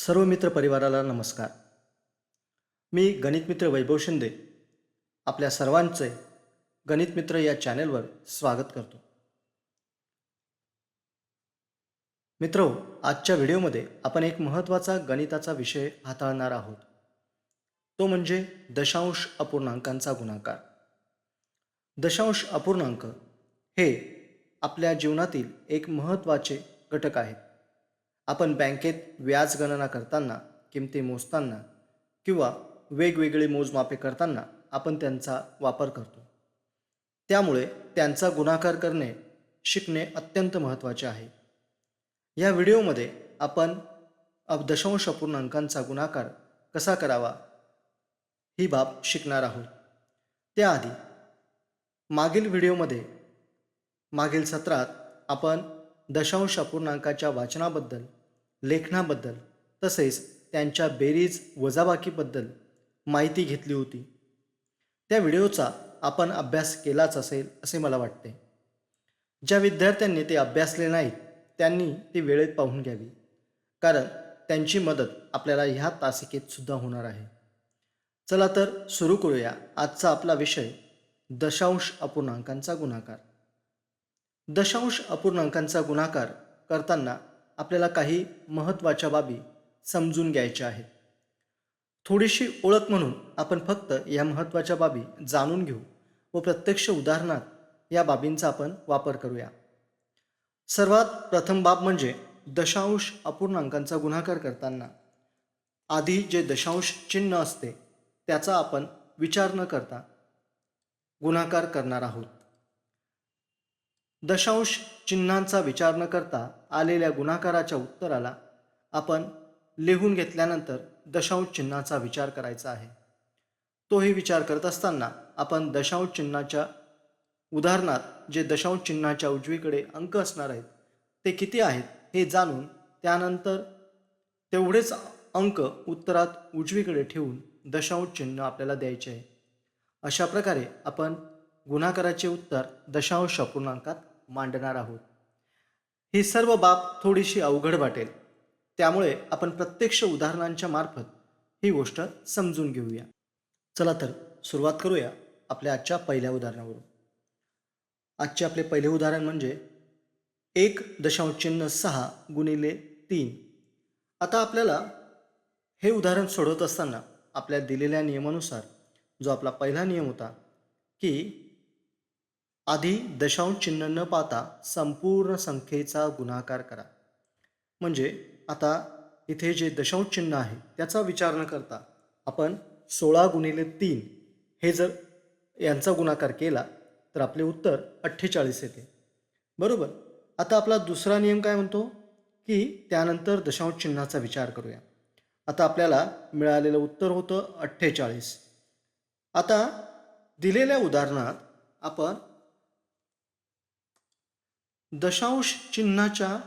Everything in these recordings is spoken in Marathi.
सर्व मित्र परिवाराला नमस्कार. मी गणितमित्र वैभव शिंदे आपल्या सर्वांचे गणित मित्र या चॅनेलवर स्वागत करतो. मित्रो आजच्या व्हिडिओमध्ये आपण एक महत्त्वाचा गणिताचा विषय हाताळणार आहोत. तो म्हणजे दशांश अपूर्णांकांचा गुणाकार. दशांश अपूर्णांक हे आपल्या जीवनातील एक महत्त्वाचे घटक आहेत. आपण बँकेत व्याज गणना करताना किमती मोजताना किंवा वेगवेगळी मोजमापे करताना आपण त्यांचा वापर करतो. त्यामुळे त्यांचा गुणाकार करणे शिकणे अत्यंत महत्त्वाचे आहे. या व्हिडिओमध्ये आपण अब दशांश अपूर्णांकांचा गुणाकार कसा करावा ही बाब शिकणार आहोत. त्याआधी मागील व्हिडिओमध्ये मागील सत्रात आपण दशांश अपूर्णांकाच्या वाचनाबद्दल लेखनाबद्दल तसेच त्यांच्या बेरीज वजाबाकीबद्दल माहिती घेतली होती. त्या व्हिडिओचा आपण अभ्यास केलाच असेल असे मला वाटते. ज्या विद्यार्थ्यांनी ते अभ्यासले नाहीत त्यांनी ती वेळेत पाहून घ्यावी. कारण त्यांची मदत आपल्याला ह्या तासिकेत सुद्धा होणार आहे. चला तर सुरू करूया आजचा आपला विषय दशांश अपूर्णांकांचा गुणाकार. दशांश अपूर्णांकांचा गुणाकार करताना आपल्याला काही महत्त्वाच्या बाबी समजून घ्यायच्या आहेत. थोडीशी ओळख म्हणून आपण फक्त या महत्त्वाच्या बाबी जाणून घेऊ व प्रत्यक्ष उदाहरणात या बाबींचा आपण वापर करूया. सर्वात प्रथम बाब म्हणजे दशांश अपूर्णांकांचा गुणाकार करताना. आधी जे दशांश चिन्ह असते त्याचा आपण विचार न करता गुणाकार करणार आहोत. दशांश चिन्हांचा विचार न करता आलेल्या गुणाकाराच्या उत्तराला आपण लिहून घेतल्यानंतर दशांश चिन्हाचा विचार करायचा आहे. तोही विचार करत असताना आपण दशांश चिन्हाच्या उदाहरणात जे दशांश चिन्हाच्या उजवीकडे अंक असणार आहेत ते किती आहेत हे जाणून त्यानंतर तेवढेच अंक उत्तरात उजवीकडे ठेवून दशांश चिन्ह आपल्याला द्यायचे आहे. अशा प्रकारे आपण गुणाकाराचे उत्तर दशांश अपूर्णांकात मांडणार आहोत. ही सर्व बाब थोडीशी अवघड वाटेल. त्यामुळे आपण प्रत्यक्ष उदाहरणांच्या मार्फत ही गोष्ट समजून घेऊया. चला तर सुरुवात करूया आपल्या आजच्या पहिल्या उदाहरणावरून. आजचे आपले पहिले उदाहरण म्हणजे एक दशांश चिन्ह सहा गुणिले तीन. आता आपल्याला हे उदाहरण सोडवत असताना आपल्या दिलेल्या नियमानुसार जो आपला पहिला नियम होता की आधी दशांश चिन्ह न पाहता संपूर्ण संख्येचा गुणाकार करा. म्हणजे आता इथे जे दशांश चिन्ह आहे त्याचा विचार न करता आपण सोळा गुणिले तीन हे जर यांचा गुणाकार केला तर आपले उत्तर अठ्ठेचाळीस येते. बरोबर? आता आपला दुसरा नियम काय म्हणतो? की त्यानंतर दशांश चिन्हाचा विचार करूया. आता आपल्याला मिळालेलं उत्तर होतं अठ्ठेचाळीस. आता दिलेल्या उदाहरणात आपण दशांश चिन्हाच्या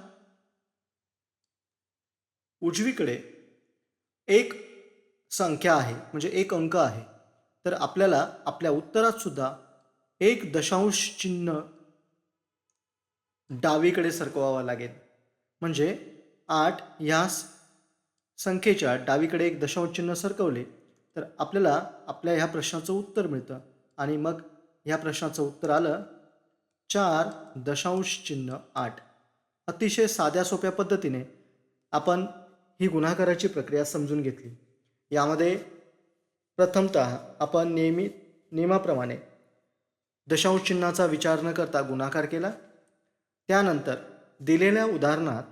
उजवीकडे एक संख्या आहे म्हणजे एक अंक आहे. तर आपल्याला आपल्या उत्तरात सुद्धा एक दशांश चिन्ह डावीकडे सरकवावं लागेल. म्हणजे आठ ह्या संख्येच्या डावीकडे एक दशांश चिन्ह सरकवले तर आपल्याला आपल्या ह्या प्रश्नाचं उत्तर मिळतं. आणि मग ह्या प्रश्नाचं उत्तर आलं चार दशांश चिन्ह आठ. अतिशय साध्या सोप्या पद्धतीने आपण ही गुणाकाराची प्रक्रिया समजून घेतली. यामध्ये प्रथमतः आपण नेहमी नियमाप्रमाणे दशांश चिन्हाचा विचार न करता गुणाकार केला. त्यानंतर दिलेल्या उदाहरणात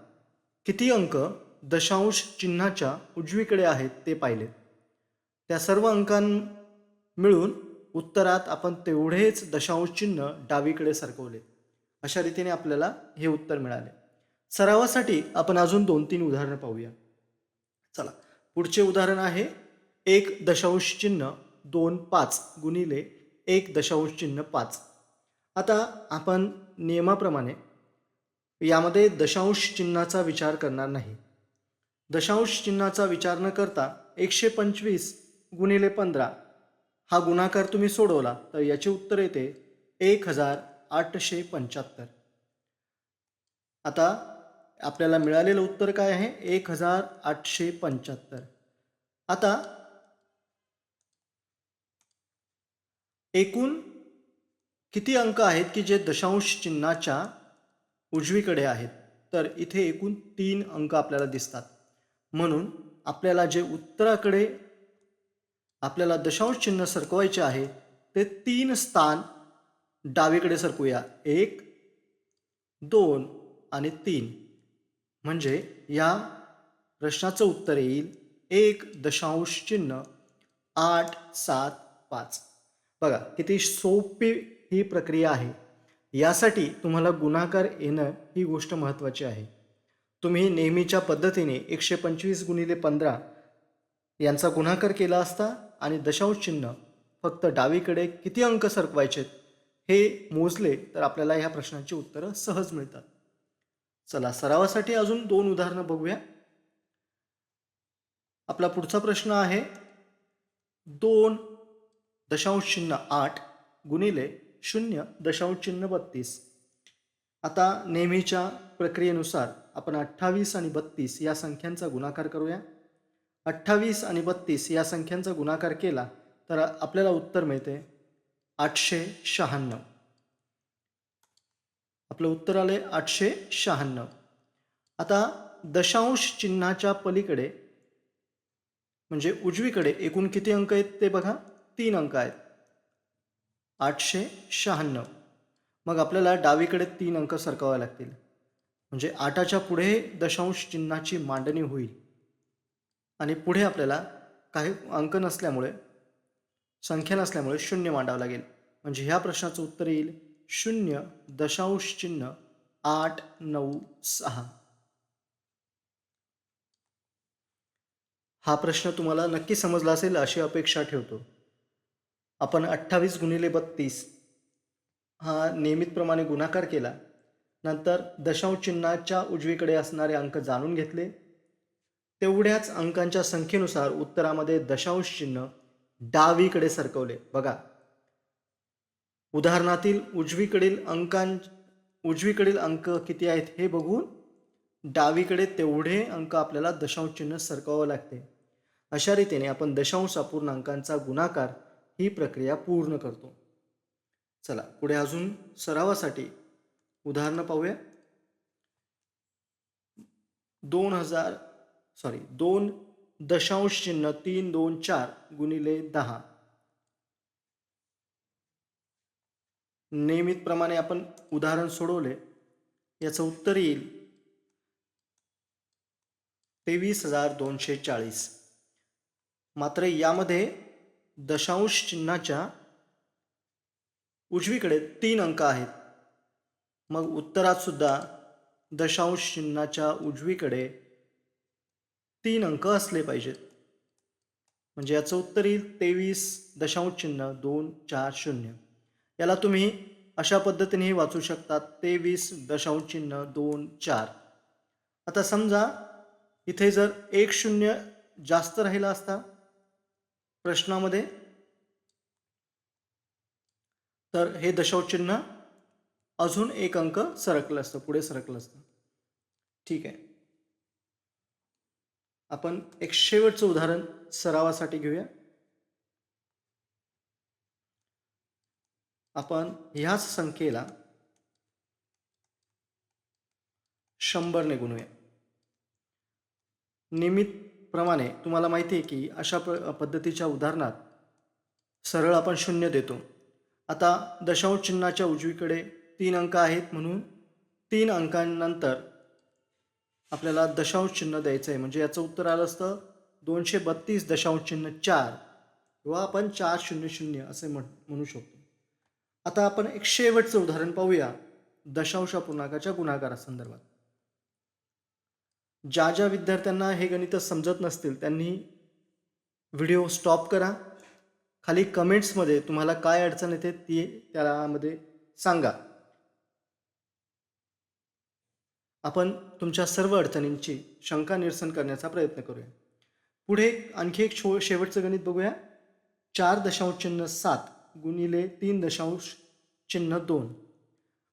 किती अंक दशांश चिन्हाच्या उजवीकडे आहेत ते पाहिले. त्या सर्व अंकां मिळून उत्तरात आपण तेवढेच दशांश चिन्ह डावीकडे सरकवले. अशा रीतीने आपल्याला हे उत्तर मिळाले. सरावासाठी आपण अजून दोन तीन उदाहरणं पाहूया. चला पुढचे उदाहरण आहे एक दशांश चिन्ह दोन पाच गुणिले एक दशांश चिन्ह पाच. आता आपण नियमाप्रमाणे यामध्ये दशांश चिन्हाचा विचार करणार नाही. दशांश चिन्हाचा विचार न करता एकशे पंचवीस गुणिले पंधरा हा गुणाकार तुम्ही सोडवला तर याचे उत्तर येते एक हजार आठशे पंच्याहत्तर. आता आपल्याला मिळालेलं उत्तर काय आहे? एक हजार आठशे पंच्याहत्तर. आता एकूण किती अंक आहेत की जे दशांश चिन्हाच्या उजवीकडे आहेत? तर इथे एकूण तीन अंक आपल्याला दिसतात. म्हणून आपल्याला जे उत्तराकडे आपल्याला दशांश चिन्ह सरकवायचे आहे ते तीन स्थान डावीकडे सरकूया. एक दोन आणि तीन. म्हणजे या प्रश्नाचं उत्तर येईल एक दशांश चिन्ह आठ सात पाच. बघा किती सोपी ही प्रक्रिया आहे. यासाठी तुम्हाला गुणाकार येणं ही गोष्ट महत्त्वाची आहे. तुम्ही नेहमीच्या पद्धतीने एकशे पंचवीस गुणिले पंधरा यांचा गुणाकार केला असता आणि दशांश चिन्ह फक्त डावीकडे किती अंक सरकवायचे हे मोजले तर आपल्याला ह्या प्रश्नाची उत्तरं सहज मिळतात. चला सरावासाठी अजून दोन उदाहरणं बघूया. आपला पुढचा प्रश्न आहे दोन दशांश चिन्ह आठ गुणिले शून्य दशांश चिन्ह बत्तीस. आता नेहमीच्या प्रक्रियेनुसार आपण अठ्ठावीस आणि बत्तीस या संख्यांचा गुणाकार करूया. अठ्ठावीस आणि बत्तीस या संख्यांचा गुणाकार केला तर आपल्याला उत्तर मिळते आठशे शहाण्णव. आपलं उत्तर आले आठशे शहाण्णव. आता दशांश चिन्हाच्या पलीकडे म्हणजे उजवीकडे एकूण किती अंक आहेत ते बघा. तीन अंक आहेत. आठशे शहाण्णव. मग आपल्याला डावीकडे तीन अंक सरकावे लागतील. म्हणजे आठाच्या पुढे दशांश चिन्हाची मांडणी होईल. आणि पुढे आपल्याला काही अंक नसल्यामुळे संख्या नसल्यामुळे शून्य मांडावं लागेल. म्हणजे ह्या प्रश्नाचं उत्तर येईल शून्य दशांश चिन्ह आठ नऊ सहा. हा प्रश्न तुम्हाला नक्की समजला असेल अशी अपेक्षा ठेवतो. आपण अठ्ठावीस गुणिले बत्तीस हा नियमितप्रमाणे गुणाकार केला. नंतर दशांश चिन्हाच्या उजवीकडे असणारे अंक जाणून घेतले. तेवढ्याच अंकांच्या संख्येनुसार उत्तरामध्ये दशांश चिन्ह डावीकडे सरकवले. बघा. उदाहरणातील उजवीकडील अंकां उजवीकडील अंक किती आहेत हे बघून डावीकडे तेवढे अंक आपल्याला दशांश चिन्ह सरकावं लागते. अशा रीतीने आपण दशांश अपूर्णांकांचा गुणाकार ही प्रक्रिया पूर्ण करतो. चला पुढे अजून सरावासाठी उदाहरणं पाहूया. दोन हजार सॉरी दोन दशांश चिन्ह तीन दोन चार गुणिले दहा. नियमितप्रमाणे आपण उदाहरण सोडवले याचं उत्तर येईल. तेवीस हजार दोनशे चाळीस. मात्र यामध्ये दशांश चिन्हाच्या उजवीकडे तीन अंक आहेत. मग उत्तरात सुद्धा दशांश चिन्हाच्या उजवीकडे तीन अंक असले पाहिजेत. म्हणजे याचं उत्तर येईल तेवीस दशांश चिन्ह दोन चार शून्य. याला तुम्ही अशा पद्धतीनेही वाचू शकता तेवीस दशांश चिन्ह दोन चार. आता समजा इथे जर एक शून्य जास्त राहिला असता प्रश्नामध्ये तर हे दशांश चिन्ह अजून एक अंक सरकलं असतं पुढे सरकलं असतं. ठीक आहे. आपण एक शेवटचं उदाहरण सरावासाठी घेऊया. आपण ह्याच संख्येला शंभरने गुणूया. नियमितप्रमाणे तुम्हाला माहिती आहे की अशा प पद्धतीच्या उदाहरणात सरळ आपण शून्य देतो. आता दशांश चिन्हाच्या उजवीकडे तीन अंक आहेत म्हणून तीन अंकांनंतर आपल्याला दशांश चिन्ह द्यायचं आहे म्हणजे याचं उत्तर आलं असतं दोनशे बत्तीस दशांश चिन्ह चार किंवा आपण चार शून्य शून्य असे म्हण म्हणू शकतो. आता आपण एक शेवटचं उदाहरण पाहूया दशांश पूर्णांकाच्या गुणाकारासंदर्भात. ज्या ज्या विद्यार्थ्यांना हे गणित समजत नसतील त्यांनी व्हिडिओ स्टॉप करा. खाली कमेंट्समध्ये तुम्हाला काय अडचण येते ती त्यामध्ये सांगा. आपण तुमच्या सर्व अडचणींची शंका निरसन करण्याचा प्रयत्न करूया. पुढे आणखी एक शो शेवटचं गणित बघूया. चार दशांश चिन्ह सात गुणिले तीन दशांश चिन्ह दोन.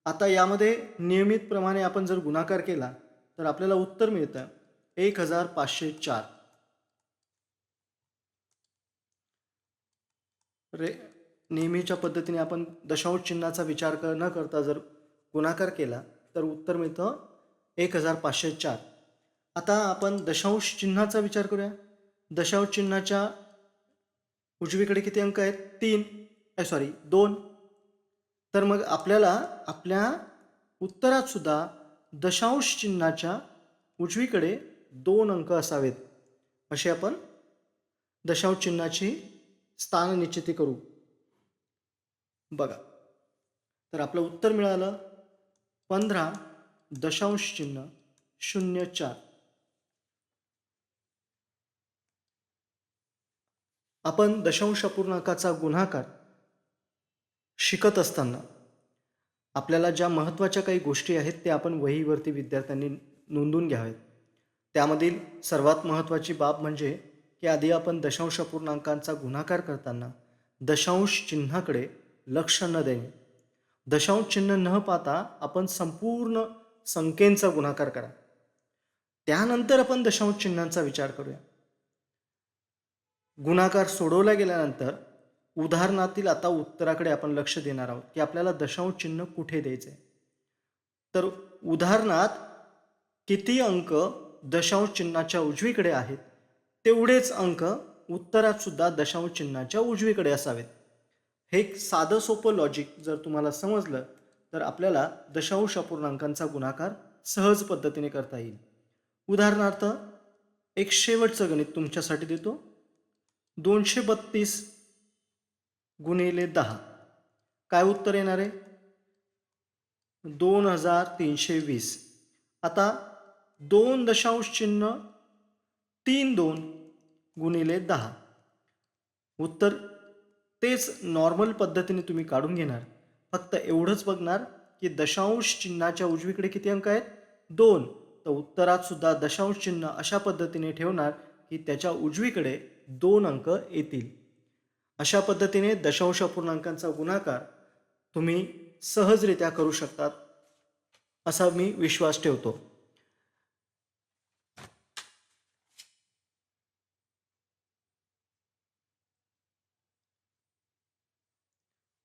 आता यामध्ये नियमितप्रमाणे आपण जर गुणाकार केला तर आपल्याला उत्तर मिळतं. एक हजार पाचशे चार. रे नेहमीच्या पद्धतीने आपण दशांश चिन्हाचा विचार कर न करता जर गुणाकार केला तर उत्तर मिळतं एक हजार पाचशे चार आता आपण दशांश चिन्हाचा विचार करूया. दशांश चिन्हाच्या उजवीकडे किती अंक आहेत? तीन. सॉरी दोन. तर मग आपल्याला आपल्या उत्तरात सुद्धा दशांश चिन्हाच्या उजवीकडे दोन अंक असावेत. असे आपण दशांश चिन्हाची स्थान निश्चिती करू. बघा. तर आपलं उत्तर मिळालं. पंधरा. दशांश चिन्ह शून्य चार. आपण दशांश अपूर्णांकाचा गुणाकार शिकत असताना आपल्याला ज्या महत्त्वाच्या काही गोष्टी आहेत त्या आपण वहीवरती विद्यार्थ्यांनी नोंदून घ्याव्यात त्यामधील सर्वात महत्त्वाची बाब म्हणजे की आधी आपण दशांश अपूर्णांकांचा गुणाकार करताना दशांश चिन्हाकडे लक्ष न देणे. दशांश चिन्ह न पाहता आपण संपूर्ण संख्येचा गुणाकार करा. त्यानंतर आपण दशांश चिन्हांचा विचार करूया. गुणाकार सोडवला गेल्यानंतर उदाहरणातील आता उत्तराकडे आपण लक्ष देणार आहोत की आपल्याला दशांश चिन्ह कुठे द्यायचे तर उदाहरणात किती अंक दशांश चिन्हाच्या उजवीकडे आहेत तेवढेच अंक उत्तरात सुद्धा दशांश चिन्हाच्या उजवीकडे असावेत. हे एक साधं सोपं लॉजिक जर तुम्हाला समजलं तर आपल्याला दशांश अपूर्णांकांचा गुणाकार सहज पद्धतीने करता येईल. उदाहरणार्थ एक शेवटचं गणित तुमच्यासाठी देतो. दोनशे बत्तीस गुणिले दहा. काय उत्तर येणार आहे? दोन हजार तीनशे वीस. आता दोन दशांश चिन्ह तीन दोन गुणिले दहा. उत्तर तेच नॉर्मल पद्धतीने तुम्ही काढून घेणार. फक्त एवढंच बघणार की दशांश चिन्हाच्या उजवीकडे किती अंक आहेत? दोन. तर उत्तरात सुद्धा दशांश चिन्ह अशा पद्धतीने ठेवणार की त्याच्या उजवीकडे दोन अंक येतील. अशा पद्धतीने दशांश अपूर्णांकांचा गुणाकार तुम्ही सहजरित्या करू शकतात असा मी विश्वास ठेवतो.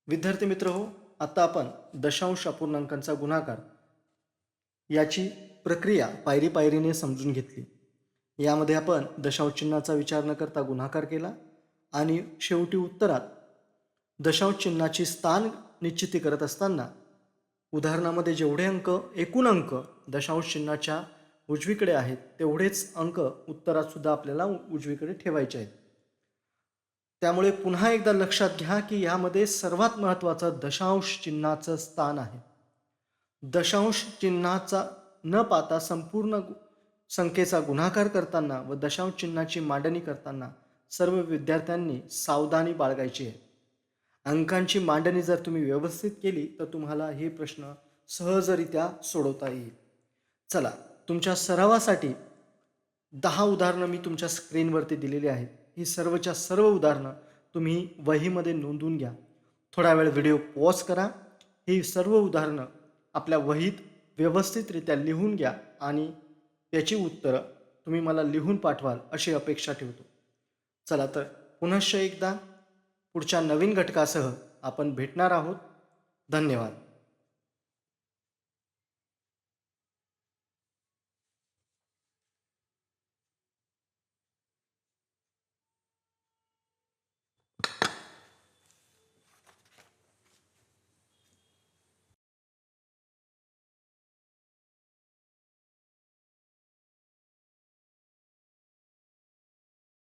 विद्यार्थी मित्र हो आता आपण दशांश अपूर्णांकांचा गुणाकार याची प्रक्रिया पायरी पायरीने समजून घेतली. यामध्ये आपण दशांश चिन्हाचा विचार न करता गुणाकार केला आणि शेवटी उत्तरात दशांश चिन्हाची स्थान निश्चिती करत असताना उदाहरणामध्ये जेवढे अंक एकूण अंक दशांश चिन्हाच्या उजवीकडे आहेत तेवढेच अंक उत्तरातसुद्धा आपल्याला उजवीकडे ठेवायचे आहेत. त्यामुळे पुन्हा एकदा लक्षात घ्या की यामध्ये सर्वात महत्त्वाचं दशांश चिन्हाचं स्थान आहे. दशांश चिन्हाचा न पाहता संपूर्ण संख्येचा गुणाकार करताना व दशांश चिन्हाची मांडणी करताना सर्व विद्यार्थ्यांनी सावधानी बाळगायची आहे. अंकांची मांडणी जर तुम्ही व्यवस्थित केली तर तुम्हाला हे प्रश्न सहजरित्या सोडवता येईल. चला तुमच्या सरावासाठी दहा उदाहरणं मी तुमच्या स्क्रीनवरती दिलेली आहेत. ही सर्वच्या सर्व उदाहरणं तुम्ही वहीमध्ये नोंदवून घ्या. थोडा वेळ व्हिडिओ पॉज करा. ही सर्व उदाहरणं आपल्या वहीत व्यवस्थितरित्या लिहून घ्या आणि त्याची उत्तरं तुम्ही मला लिहून पाठवाल अशी अपेक्षा ठेवतो. चला तर पुनश्च एकदा पुढच्या नवीन घटकासह आपण भेटणार आहोत. धन्यवाद.